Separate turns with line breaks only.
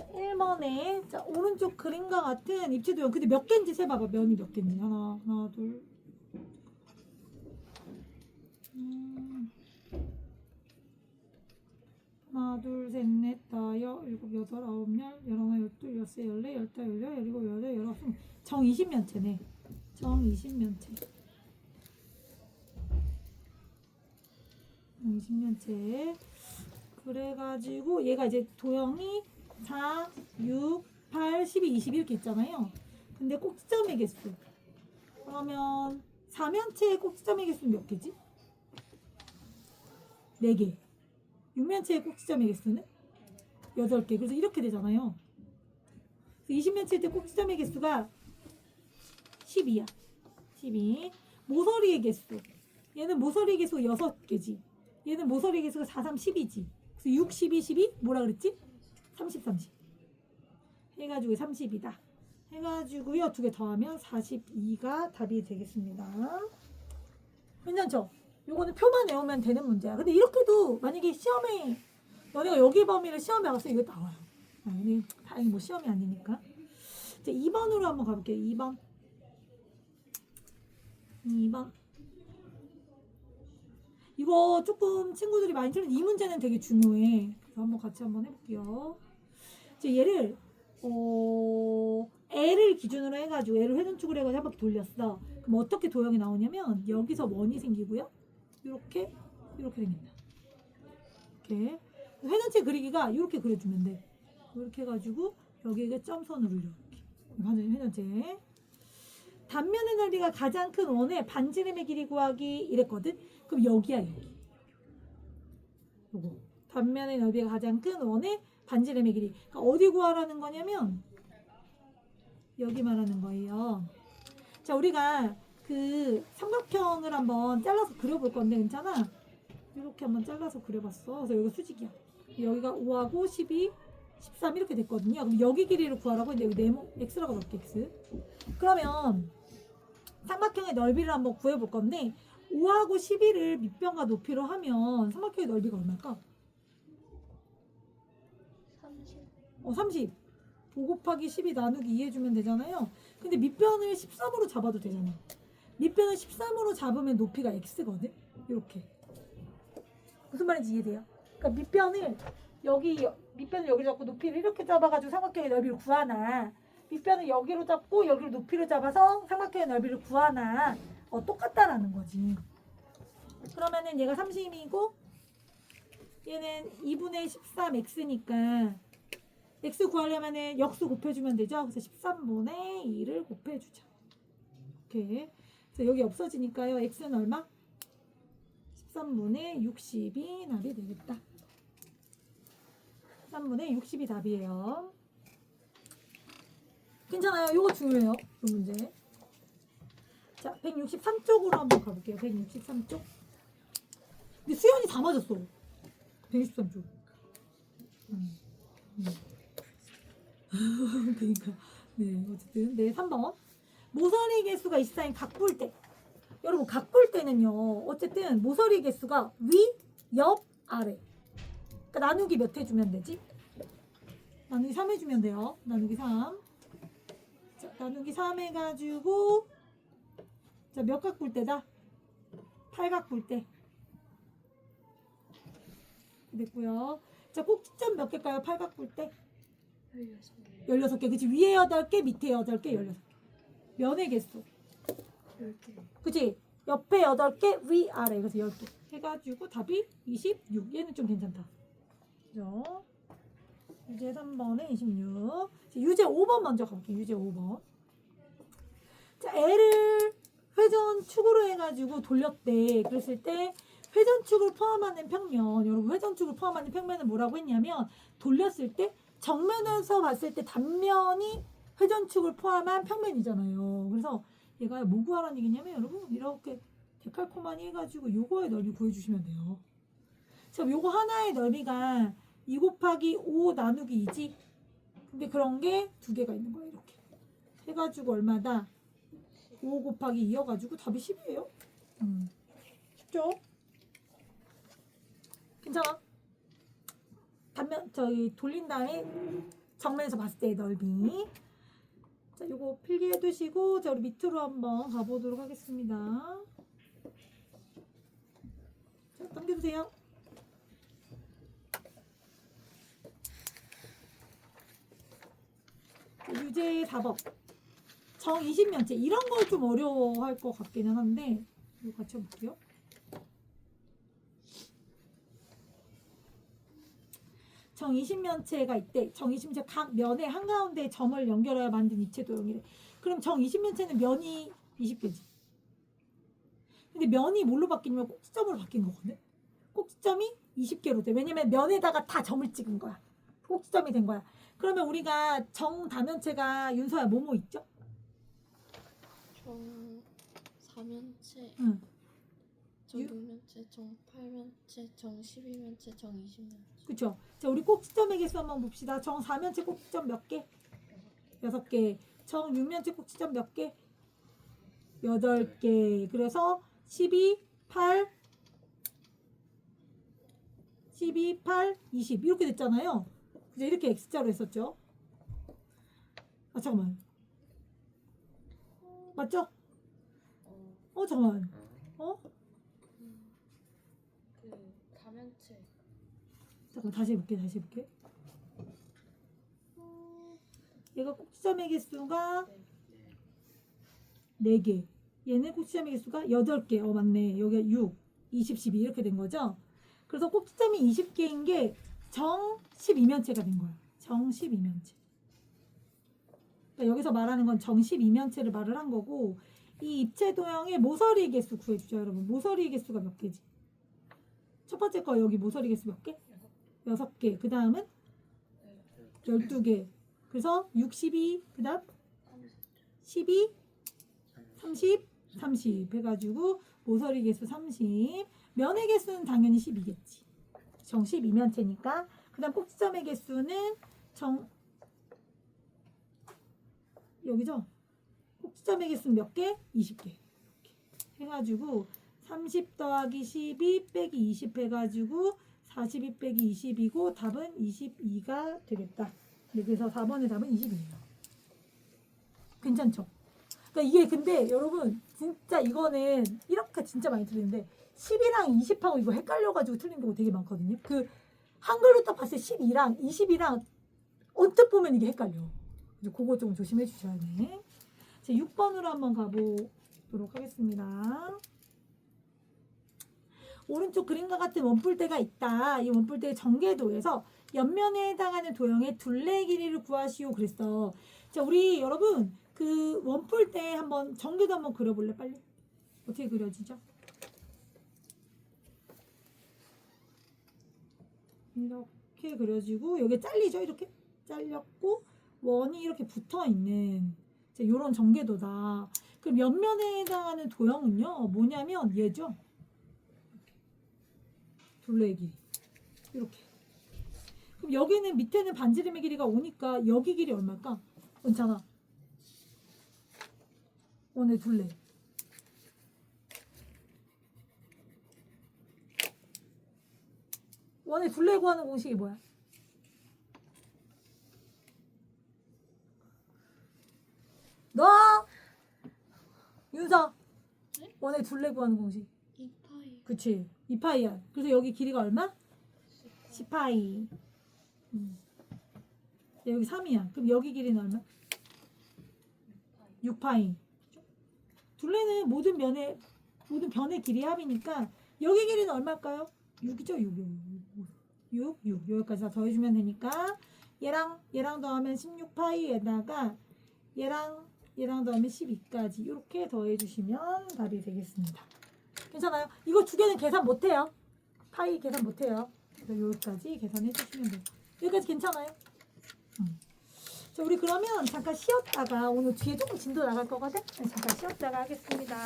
자, 1번에 자, 오른쪽 그림과 같은 입체 도형. 근데 몇 개인지 세 봐봐. 면이 몇 개인지. 하나, 하나, 둘. 음. 하나, 둘, 셋, 넷, 다, 여, 일곱, 여덟, 아홉, 열, 열하나, 열둘, 열세, 열네, 열다, 열여, 열일곱, 열여덟, 열아홉. 정 20면체네. 정 20면체. 20년째. 그래가지고 얘가 이제 도형이 4, 6, 8, 12, 20 이렇게 있잖아요. 근데 꼭지점의 개수. 그러면 4면체의 꼭지점의 개수는 몇 개지? 4개. 6면체의 꼭지점의 개수는 8개. 그래서 이렇게 되잖아요. 20면체일 때 꼭지점의 개수가 12야. 12. 모서리의 개수. 얘는 모서리 개수 6개지. 얘는 모서리 개수가 4, 3, 10이지. 그래서 6, 12, 12 뭐라 그랬지? 30, 30. 해가지고 30이다. 해가지고요 두 개 더하면 42가 답이 되겠습니다. 괜찮죠? 요거는 표만 외우면 되는 문제야. 근데 이렇게도 만약에 시험에 너네가 여기 범위를 시험에 와서 이거 나와요. 아니, 다행히 뭐 시험이 아니니까. 이제 2번으로 한번 가볼게요. 2번. 2번. 이거 조금 친구들이 많이 틀린 이 문제는 되게 중요해. 그래서 한번 같이 한번 해볼게요. 이제 얘를 어 L을 기준으로 해가지고 L을 회전축을 해가지고 한 바퀴 돌렸어. 그럼 어떻게 도형이 나오냐면 여기서 원이 생기고요. 이렇게 이렇게 생긴다. 이렇게 회전체 그리기가 이렇게 그려주면 돼. 이렇게 해가지고 여기에 점선으로 이렇게 완전 회전체. 단면의 넓이가 가장 큰 원의 반지름의 길이 구하기 이랬거든. 그럼 여기야 여기. 요거 단면의 넓이가 가장 큰 원의 반지름의 길이. 그러니까 어디 구하라는 거냐면 여기 말하는 거예요. 자 우리가 그 삼각형을 한번 잘라서 그려볼 건데 괜찮아? 이렇게 한번 잘라서 그려봤어. 그래서 여기 수직이야. 여기가 5하고 12, 13 이렇게 됐거든요. 그럼 여기 길이를 구하라고 했는데 네모 x라고 넣을게 x. 그러면 삼각형의 넓이를 한번 구해볼 건데 5하고 12를 밑변과 높이로 하면 삼각형의 넓이가 얼마일까? 어, 30. 5 곱하기 12 나누기 2 해주면 되잖아요. 근데 밑변을 13으로 잡아도 되잖아. 밑변을 13으로 잡으면 높이가 x거든? 이렇게. 무슨 말인지 이해돼요? 그러니까 밑변을 여기 밑변을 여기 잡고 높이를 이렇게 잡아가지고 삼각형의 넓이를 구하나 밑변을 여기로 잡고 여기로 높이를 잡아서 삼각형의 넓이를 구하나 어, 똑같다라는 거지. 그러면은 얘가 30이고 얘는 2분의 13x니까 x 구하려면은 역수 곱해주면 되죠. 그래서 13분의 2를 곱해주자. 이렇게. 그래서 여기 없어지니까요. x는 얼마? 13분의 60이 답이 되겠다. 13분의 60이 답이에요. 괜찮아요. 이거 중요해요. 이 문제. 자, 163쪽으로 한번 가볼게요. 163쪽. 근데 수연이 다 맞았어. 163쪽. 음. 음. 그러니까. 네 어쨌든. 네 3번. 모서리 개수가 24인 각볼 때. 여러분 각볼 때는요 어쨌든 모서리 개수가 위, 옆, 아래. 그러니까 나누기 몇 해주면 되지? 나누기 3 해주면 돼요. 나누기 3 자, 나누기 3 해가지고 자몇 각볼 때다? 8각 볼 때. 됐고요. 자 꼭지점 몇 개일까요? 8각 볼 때?
16개.
16개. 그치? 위에 8개, 밑에 8개, 16개. 면의 개수.
10개.
그치? 옆에 8개, 위, 아래. 그래서 10개. 해가지고 답이 26. 얘는 좀 괜찮다. 그죠? 유제 3번에 26. 자, 유제 5번 먼저 가볼게요. 유제 5번. 자, 애를 회전 축으로 해가지고 돌렸대. 그랬을 때 회전축을 포함하는 평면. 여러분, 회전축을 포함하는 평면은 뭐라고 했냐면 돌렸을 때 정면에서 봤을 때 단면이 회전축을 포함한 평면이잖아요. 그래서 얘가 뭐 구하라는 얘기냐면 여러분 이렇게 데칼코마니 해가지고 요거의 넓이 구해주시면 돼요. 지금 요거 하나의 넓이가 2 곱하기 5 나누기 2지. 근데 그런 게 두 개가 있는 거예요. 이렇게 해가지고 얼마다? 5 곱하기 2여가지고 답이 10이에요. 음. 쉽죠? 괜찮아? 단면 저기 돌린 다음에 정면에서 봤을 때의 넓이. 자, 요거 필기해 두시고 자, 우리 밑으로 한번 가보도록 하겠습니다. 자, 당겨주세요. 자, 유제 4번. 정 20면체. 이런 걸 좀 어려워할 것 같기는 한데, 이거 같이 해볼게요. 정 20면체가 있대. 정 20면체 각 면의 한가운데 점을 연결하여 만든 입체 도형이래. 그럼 정 20면체는 면이 20개지. 근데 면이 뭘로 바뀌냐면 꼭지점으로 바뀐 거거든. 꼭지점이 20개로 돼. 왜냐면 면에다가 다 점을 찍은 거야. 꼭지점이 된 거야. 그러면 우리가 정 다면체가 윤서야 뭐뭐 있죠?
정 4면체,
응.
정
유-
6면체, 정 8면체, 정 12면체, 정 20면체.
그쵸? 자, 우리 꼭지점의 개수 한번 봅시다. 정 4면체 꼭지점 몇 개? 여섯 개. 정 6면체 꼭지점 몇 개? 여덟 개. 그래서 12, 8, 12, 8, 20 이렇게 됐잖아요. 그죠? 이렇게 X자로 했었죠. 아, 잠깐만. 맞죠? 어, 잠깐만. 어?
그 다면체.
잠깐 다시 해볼게 다시 해볼게. 얘가 꼭지점의 개수가 4개. 얘는 꼭지점의 개수가 8개. 어 맞네. 여기가 6 20, 12 이렇게 된 거죠? 그래서 꼭지점이 20개인 게 정 12면체가 된 거야. 정 12면체. 그러니까 여기서 말하는 건 정 12면체를 말을 한 거고 이 입체 도형의 모서리 개수 구해주죠 여러분. 모서리 개수가 몇 개지? 첫 번째 거 여기 모서리 개수 몇 개? 여섯 개. 그 다음은 열두 개. 그래서 62, 그 다음 12, 30, 30 해가지고 모서리 개수 30. 면의 개수는 당연히 12겠지. 정 12면체니까. 그 다음 꼭지점의 개수는 정 여기죠? 꼭지점의 개수는 몇 개? 20개. 이렇게 해가지고 30 더하기 12 빼기 20 해가지고 42 빼기 20이고 답은 22가 되겠다. 네, 그래서 4번의 답은 20이에요. 괜찮죠? 그러니까 이게 근데 여러분 진짜 이거는 이렇게 진짜 많이 틀리는데 10이랑 20하고 이거 헷갈려가지고 틀린 경우 되게 많거든요. 그 한글로 딱 봤을 때 12랑 20이랑 언뜻 보면 이게 헷갈려. 그래서 그거 좀 조심해 주셔야 돼. 자, 6번으로 한번 가보도록 하겠습니다. 오른쪽 그림과 같은 원뿔대가 있다. 이 원뿔대의 전개도에서 옆면에 해당하는 도형의 둘레 길이를 구하시오 그랬어. 자, 우리 여러분 그 원뿔대 한번 전개도 한번 그려볼래 빨리? 어떻게 그려지죠? 이렇게 그려지고 여기 잘리죠 이렇게 잘렸고 원이 이렇게 붙어 있는 이런 전개도다. 그럼 옆면에 해당하는 도형은요 뭐냐면 얘죠. 둘레의 길이 이렇게 그럼 여기는 밑에는 반지름의 길이가 5니까 여기 길이 얼마일까? 괜찮아 원의 둘레 원의 둘레 구하는 공식이 뭐야? 너 윤서
네?
원의 둘레 구하는 공식
2파이.
그치 2파이야 그래서 여기 길이가 얼마? 10파이 음. 여기 3이야 그럼 여기 길이는 얼마? 6파이 둘레는 모든 면의 모든 변의 길이 합이니까 여기 길이는 얼마일까요? 6이죠 6 6 6 6 여기까지 다 더해주면 되니까 얘랑 얘랑 더하면 16파이에다가 얘랑 얘랑 더하면 12까지 이렇게 더해주시면 답이 되겠습니다 괜찮아요? 이거 두 개는 계산 못 해요. 파이 계산 못 해요. 그래서 여기까지 계산해 주시면 돼요. 여기까지 괜찮아요? 음. 자, 우리 그러면 잠깐 쉬었다가 오늘 뒤에 조금 진도 나갈 거거든? 네, 잠깐 쉬었다가 하겠습니다.